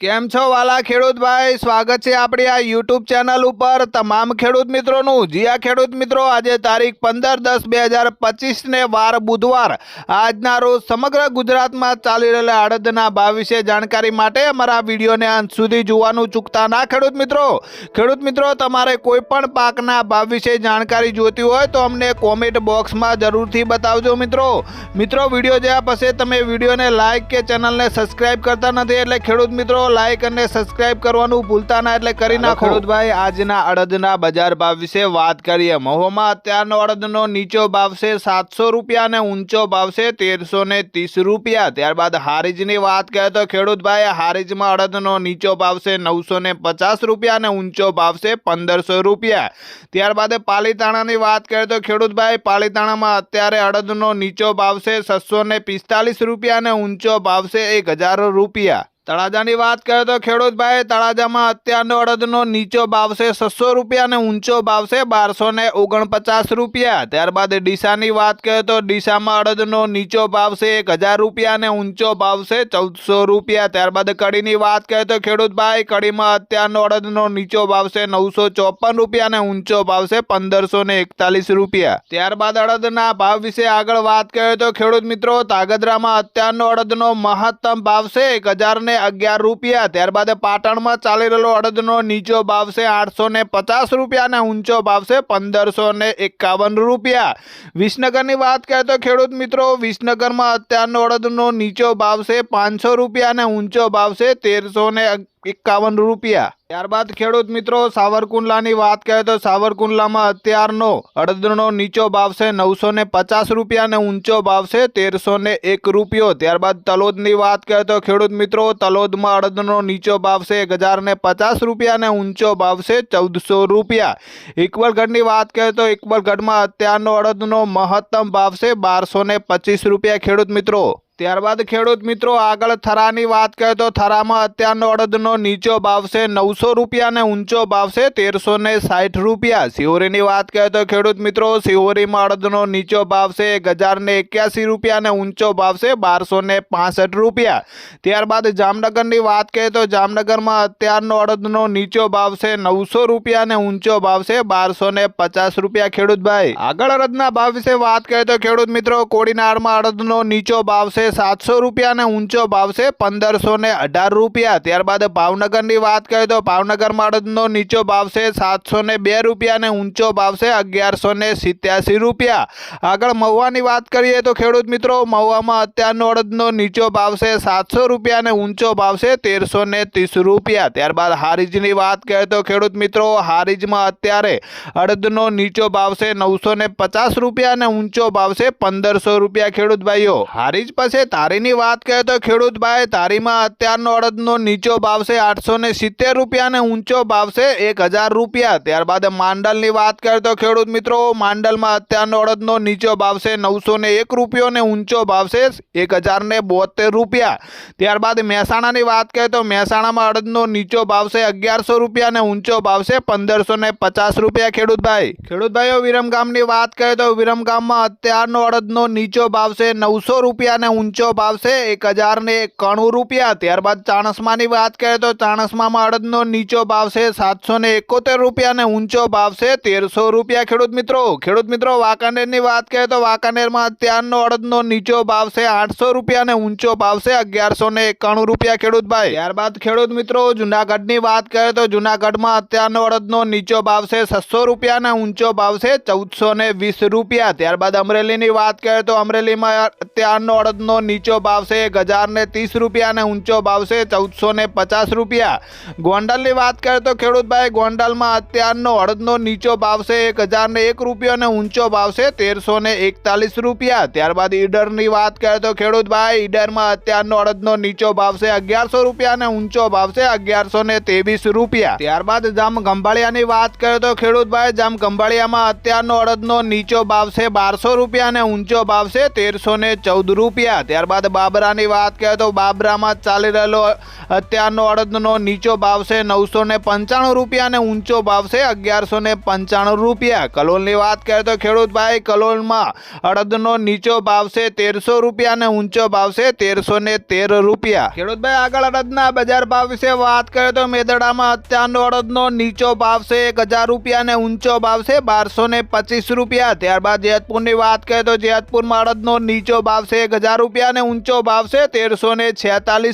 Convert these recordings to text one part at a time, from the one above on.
કેમ છો વાલા ખેડૂત ભાઈ? સ્વાગત છે આપણી આ યુટ્યુબ ચેનલ ઉપર. તમામ ખેડૂત મિત્રોનું, જી આ ખેડૂત મિત્રો, આજે તારીખ પંદર દસ બે હજાર પચીસને વાર બુધવાર. આજના રોજ સમગ્ર ગુજરાતમાં ચાલી રહેલા અડદના ભાવ વિશે જાણકારી માટે અમારા વિડીયોને અંત સુધી જોવાનું ચૂકતા ના ખેડૂત મિત્રો. ખેડૂત મિત્રો, તમારે કોઈ પણ પાકના ભાવ વિશે જાણકારી જોતી હોય તો અમને કોમેન્ટ બોક્સમાં જરૂરથી બતાવજો મિત્રો. મિત્રો, વીડિયો જોયા પછી તમે વિડીયોને લાઇક કે ચેનલને સબસ્ક્રાઇબ કરતા નથી એટલે ખેડૂત મિત્રો લાઈક અને સબસ્ક્રાઇબ કરવાનું ભૂલતા ના એટલે કરી નાખો. ખેડૂતભાઈ આજના અડદના બજાર ભાવ વિશે વાત કરીએ. મહુમાં અત્યારનો અડદનો નીચો ભાવ છે સાતસો રૂપિયા અને ઊંચો ભાવ છે તેરસો ને ત્રીસ રૂપિયા. ત્યારબાદ હારીજની વાત કરીએ તો ખેડૂતભાઈ હારીજમાં અડદનો નીચો ભાવ છે નવસો ને પચાસ રૂપિયા અને ઊંચો ભાવ છે પંદરસો રૂપિયા. ત્યારબાદ પાલીતાણાની વાત કરીએ તો ખેડૂતભાઈ પાલીતાણામાં અત્યારે અડદનો નીચો ભાવ છે છસો ને પિસ્તાલીસ રૂપિયા અને ઊંચો ભાવ છે એક હજાર રૂપિયા. તળાજાની વાત કરીએ તો ખેડૂતભાઈ, તળાજામાં અત્યારનો અડદનો નીચો ભાવશે છસો રૂપિયા અને ઊંચો ભાવશે બારસો ને ઓગણપચાસ રૂપિયા. ત્યારબાદ ડીસાની વાત કરીએ તો ડીસામાં અડદનો નીચો ભાવશે એક હજાર રૂપિયા અને ઊંચો ભાવશે ચૌદસો રૂપિયા. ત્યારબાદ કડીની વાત કરીએ તો ખેડૂતભાઈ, કડીમાં અત્યારનો અડદનો નીચો ભાવશે નવસો ચોપન રૂપિયા અને ઊંચો ભાવશે પંદરસો ને એકતાલીસ રૂપિયા. ત્યારબાદ અડદના ભાવ વિશે આગળ વાત કરીએ તો ખેડૂત મિત્રો, તાગદરામાં અત્યારનો અડદનો મહત્તમ ભાવશે એક હજાર ને અગિયાર રૂપિયા. ત્યારબાદ પાટણમાં ચાલી રહેલો અડદનો નીચો ભાવ છે આઠસો ને પચાસ રૂપિયા અને ઊંચો ભાવ છે પંદરસો ને એકાવન રૂપિયા. વિસનગરની વાત કરીએ તો ખેડૂત મિત્રો, વિસનગરમાં અત્યારનો અડદનો નીચો ભાવ છે પાંચસો રૂપિયા અને ઊંચો ભાવ છે તેરસો ને એકાવન રૂપિયા. ત્યારબાદ ખેડૂત મિત્રો, સાવરકુંડલાની વાત કરીએ તો સાવરકુંડલામાં અત્યારનો અડદનો નીચો ભાવ છે નવસો ને પચાસ રૂપિયા અને ઊંચો ભાવ છે તેરસો ને એક રૂપિયો. ત્યારબાદ તલોદની વાત કરીએ તો ખેડૂત મિત્રો, તલોદમાં અડદનો નીચો ભાવ છે એક હજાર ને પચાસ રૂપિયા અને ઊંચો ભાવ છે ચૌદસો રૂપિયા. ઇકબલગઢની વાત કરીએ તો ઇકબલગઢમાં અત્યારનો અડદનો મહત્તમ ભાવ છે બારસો ને પચીસ રૂપિયા. ખેડૂત મિત્રો ત્યારબાદ ખેડૂત મિત્રો આગળ થરાની વાત કરીએ તો થરામાં અત્યારનો અડદનો નીચો ભાવ છે નવસો રૂપિયા અને ઊંચો ભાવ છે તેરસો ને સાઠ રૂપિયા. સિહોરીની વાત કરીએ તો ખેડૂત મિત્રો સિહોરીમાં અડદનો નીચો ભાવ છે એક હજાર ને એક્યાસી રૂપિયા અને ઊંચો ભાવ છે બારસો ને પાસઠ રૂપિયા. ત્યારબાદ જામનગરની વાત કરીએ તો જામનગરમાં અત્યારનો અડદનો નીચો ભાવ છે નવસો રૂપિયા અને ઊંચો ભાવ છે બારસો ને પચાસ રૂપિયા. ખેડૂતભાઈ આગળ અડદના ભાવ વિશે વાત કરીએ તો ખેડૂત મિત્રો કોડીનારમાં અડદનો નીચો ભાવ છે સાતસો રૂપિયા અને ઊંચો ભાવ છે પંદરસો ને અઢાર રૂપિયા. ત્યારબાદ ભાવનગરની વાત કરીએ તો ભાવનગર અડદનો નીચો ભાવ છે સાતસો ને બે રૂપિયા અને ઊંચો ભાવ છે અગિયારસો ને સિત્યાસી રૂપિયા. આગળ મહુવાની વાત કરીએ તો ખેડૂત મિત્રો, મહુવામાં અત્યારનો અડદનો નીચો ભાવ છે, સાતસો રૂપિયા અને ઊંચો ભાવ છે તેરસો ને ત્રીસ રૂપિયા. ત્યારબાદ હારીજની વાત કરીએ તો ખેડૂત મિત્રો, હારીજમાં અત્યારે અડદનો નીચો ભાવ છે નવસો ને પચાસ રૂપિયા અને ઊંચો ભાવ છે, પંદરસો રૂપિયા. ખેડૂત ભાઈઓ, હારીજ પાસે તારીની વાત કરીએ તો ખેડૂત ભાઈ તારીમાં અત્યારનો અડદનો નીચો ભાવ છે આઠસો ને સિત્તેર રૂપિયા અને ઊંચો ભાવ છે એક હજાર રૂપિયા. ત્યારબાદ માંડલની વાત કરીએ તો ખેડૂત મિત્રો, માંડલમાં અત્યારનો અડદનો નીચો ભાવ છે નવસો ને એક રૂપિયો અને ઊંચો ભાવ છે એક હજાર ને બોતેર રૂપિયા. ત્યારબાદ મહેસાણાની વાત કરીએ તો મહેસાણામાં અડદનો નીચો ભાવ છે અગિયારસો રૂપિયા અને ઊંચો ભાવ છે પંદરસો ને પચાસ રૂપિયા ખેડૂતભાઈ. ખેડૂતભાઈઓ, વિરમગામની વાત કરીએ તો વિરમગામમાં અત્યારનો અડદનો નીચો ભાવ છે નવસો રૂપિયા અને ઊંચો ભાવ છે, એક હજાર ને એકાણું રૂપિયા. ત્યારબાદ ચાણસમાની વાત કરીએ તો ચાણસમામાં અડદનો નીચો ભાવ છે, સાતસો ને એકોતેર રૂપિયા અને ઊંચો ભાવ છે, તેરસો રૂપિયા. ખેડૂત મિત્રો ખેડૂત મિત્રો, વાંકાનેરની વાત કરીએ તો વાંકાનેરમાં અત્યારનો અડદનો નીચો ભાવ છે, આઠસો રૂપિયા અને ઊંચો ભાવ છે, અગિયારસો ને એકાણું રૂપિયા ખેડૂતભાઈ ત્યારબાદ ખેડૂત મિત્રો, જુનાગઢની વાત કરીએ તો જુનાગઢમાં અત્યારનો અડદનો નીચો ભાવ છે, છસો રૂપિયા અને ઊંચો ભાવ છે, ચૌદસો ને વીસ રૂપિયા. ત્યારબાદ અમરેલીની વાત કરીએ તો અમરેલીમાં અત્યારનો અડદનો નીચો ભાવ છે એક હજાર ને ત્રીસ રૂપિયા અને ઊંચો ભાવ છે ચૌદસો ને પચાસ રૂપિયા. ગોંડલની વાત કરીએ તો ખેડૂતભાઈ, ગોંડલમાં અત્યારનો અડદનો નીચો ભાવ છે એક હજારને એક રૂપિયો અને ઊંચો ભાવ છે તેરસો ને એકતાલીસ રૂપિયા. ત્યારબાદ ઈડરની વાત કરીએ તો ખેડૂતભાઈ, ઈડરમાં અત્યારનો અડદનો નીચો ભાવ છે અગિયારસો રૂપિયા અને ઊંચો ભાવ છે અગિયારસો ને ત્રેવીસ રૂપિયા. ત્યારબાદ જામ ગંભાળિયાની વાત કરીએ તો ખેડૂતભાઈ, જામ ગંભાળિયામાં અત્યારનો અડદનો નીચો ભાવ છે બારસો રૂપિયા અને ઊંચો ભાવ છે તેરસો ને ચૌદ રૂપિયા. ત્યારબાદ બાબરાની વાત કરીએ તો બાબરામાં ચાલી રહેલો અત્યારનો અડદનો નીચો ભાવ છે નવસો ને પંચાણું રૂપિયા અને ઊંચો ભાવ છે અગિયારસો ને પંચાણું રૂપિયા. કલોલની વાત કરીએ તો ખેડૂત ભાઈ કલોલમાં અડદનો નીચો ભાવ છે તેરસો રૂપિયા અને ઊંચો ભાવ છે તેરસો ને તેર રૂપિયા. ખેડૂત ભાઈ આગળ અડદના બજાર ભાવ વિશે વાત કરીએ તો મેદડામાં અત્યારનો અડદનો નીચો ભાવ છે એક હજાર રૂપિયા અને ઊંચો ભાવ છે બારસો ને પચીસ રૂપિયા. ત્યારબાદ જેતપુરની વાત કરીએ તો જેતપુરમાં અડદનો નીચો ભાવ છે એક હજાર રૂપિયા અને ઊંચો ભાવ છે તેરસો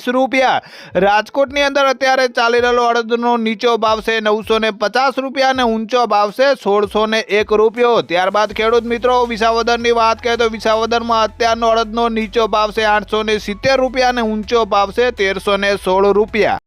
રૂપિયા. રાજકોટની અંદર અત્યારે ચાલી રહેલો અડદનો નીચો ભાવ છે નવસો પચાસ રૂપિયા અને ઊંચો ભાવ છે સોળસો એક રૂપિયો. ત્યારબાદ ખેડૂત મિત્રો, વિસાવદરની વાત કરીએ તો વિસાવદરમાં અત્યારનો અડદનો નીચો ભાવ છે આઠસો સિત્તેર રૂપિયા અને ઊંચો ભાવ છે તેરસો સોળ રૂપિયા.